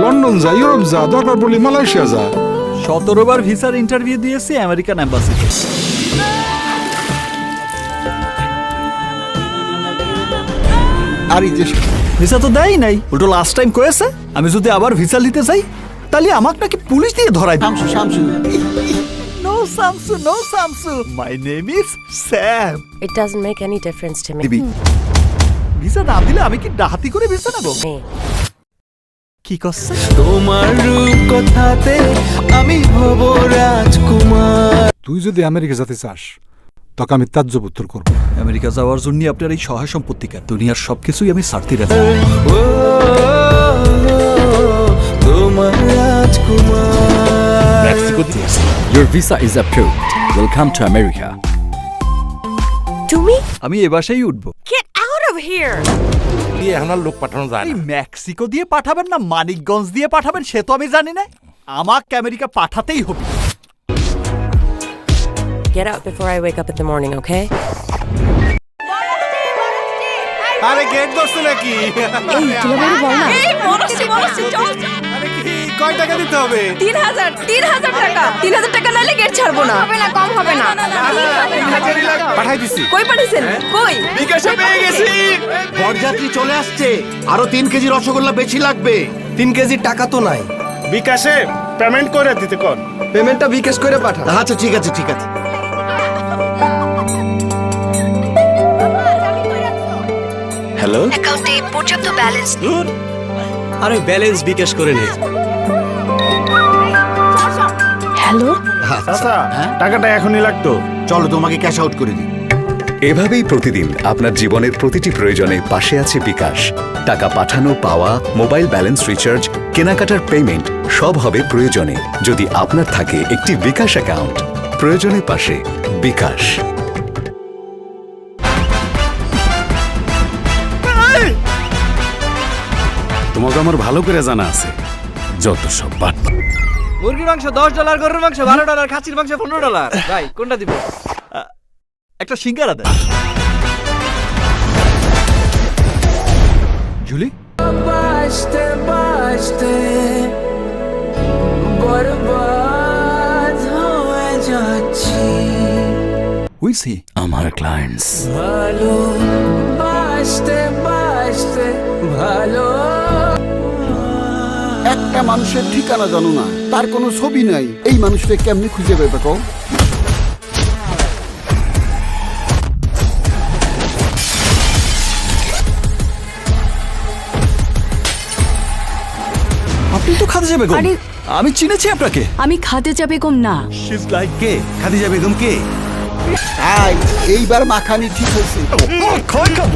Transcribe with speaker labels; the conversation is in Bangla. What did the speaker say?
Speaker 1: লন্ডন যা ইউরোপ যা দরকার পড়লে মালয়েশিয়া যা
Speaker 2: সতেরো বার ভিসার ইন্টারভিউ দিয়েছি আমেরিকান অ্যাম্বাসিতে
Speaker 1: আর এই যে
Speaker 2: ভিসা তো দেয় নাই উল্টো লাস্ট টাইম কয়েছে আমি যদি আবার ভিসা নিতে চাই তাহলে আমাকে নাকি পুলিশ দিয়ে ধরাই
Speaker 1: Shamsu Shamsu.
Speaker 2: No Samsu no Samsu my name is Sam
Speaker 3: It doesn't make any difference to me.
Speaker 1: দিবি।
Speaker 2: ভিসা না দিলে আমি কি ডাহাতি করে ভিসা নেব. কি করছে?
Speaker 4: তোমার রূপ কথাতে আমি হব রাজকুমার।
Speaker 1: তুই যদি আমেরিকা যেতে চাস তোকে আমি তাজ্জব উত্তর করব।
Speaker 2: আমেরিকা যাওয়ার জন্য আপনার এই সহায় সম্পত্তিকার দুনিয়ার সবকিছুই আমি সারতে রাখি
Speaker 4: তোমার রাজকুমার।
Speaker 5: TS. Your visa is approved. Welcome to America.
Speaker 3: তুমি?
Speaker 2: আমি এ বাসায় উঠবো।
Speaker 3: Get of here.
Speaker 6: দিয়ে এখন আর লোক পাঠানো যায় না
Speaker 2: মেক্সিকো দিয়ে পাঠাবেন না মানিকগঞ্জ দিয়ে পাঠাবেন সে তো আমি জানি না আমাকে আমেরিকা পাঠাতেই হবে
Speaker 3: Get out before I wake up in the morning, okay?
Speaker 6: আরে গেট ধরছে নাকি
Speaker 7: এই মরছি মরছি চল
Speaker 6: আরে কি কয় টাকা দিতে হবে
Speaker 7: তিন হাজার তিন হাজার টাকা তিন হাজার টাকা নাইলে গেট ছাড়বো না হবে না কম হবে না
Speaker 6: পাঠাই দিছি।
Speaker 7: কই পাঠিয়েছেন কই?
Speaker 4: বিকাশে পেয়ে গেছি।
Speaker 8: বরযাত্রী চলে আসছে। আরও তিন কেজি রসগোল্লা বেশি লাগবে।
Speaker 4: তিন কেজির টাকা তো নাই।
Speaker 6: বিকাশে পেমেন্ট করে দিতে কোন
Speaker 4: পেমেন্টটা বিকাশ করে পাঠা
Speaker 8: আচ্ছা ঠিক আছে ঠিক আছে।
Speaker 4: হ্যালো?
Speaker 7: অ্যাকাউন্টে পর্যাপ্ত ব্যালেন্স
Speaker 4: আরে ব্যালেন্স বিকাশ করে নে।
Speaker 7: হ্যালো?
Speaker 6: আচ্ছা। টাকাটা এখনই লাগতো।
Speaker 8: চলো তোমাকে ক্যাশ আউট করে দিই।
Speaker 9: এভাবেই প্রতিদিন আপনার জীবনের প্রতিটি প্রয়োজনে পাশে আছে বিকাশ। টাকা পাঠানো পাওয়া মোবাইল ব্যালেন্স রিচার্জ কেনাকাটার পেমেন্ট সব হবে প্রয়োজনে। যদি আপনার থাকে একটি বিকাশ অ্যাকাউন্ট প্রয়োজনের পাশে বিকাশ।
Speaker 6: তোমাকে আমার ভালো করে জানা আছে। যত সব বাট
Speaker 4: মুরগির মাংস দশ ডলার গরুর মাংস বারো ডলার খাসির মাংস পনেরো ডলার। ভাই কোনটা দিব?
Speaker 2: একটা সিঙ্গারা দেন জুলি?
Speaker 4: বাঁচতে বাঁচতে বরবাদ হয়ে যাচ্ছি।
Speaker 2: উইস হি
Speaker 5: আমার ক্লায়েন্টস
Speaker 4: ভালো বাঁচতে বাঁচতে ভালো
Speaker 1: একটা মানুষের ঠিকানা জানো না। তার কোনো ছবি নাই। এই মানুষটা কেমনি খুঁজে পেবে কও?
Speaker 2: আপনি তো খাদিজা বেগম
Speaker 7: আরে-
Speaker 2: আমি চিনেছি আপনাকে।
Speaker 7: আমি খাদিজা বেগম না।
Speaker 2: শিজ লাইক
Speaker 6: কে? খাদিজা বেগম কে?
Speaker 1: এইবার মাখানি ঠিক হয়েছে।
Speaker 2: খয় খাব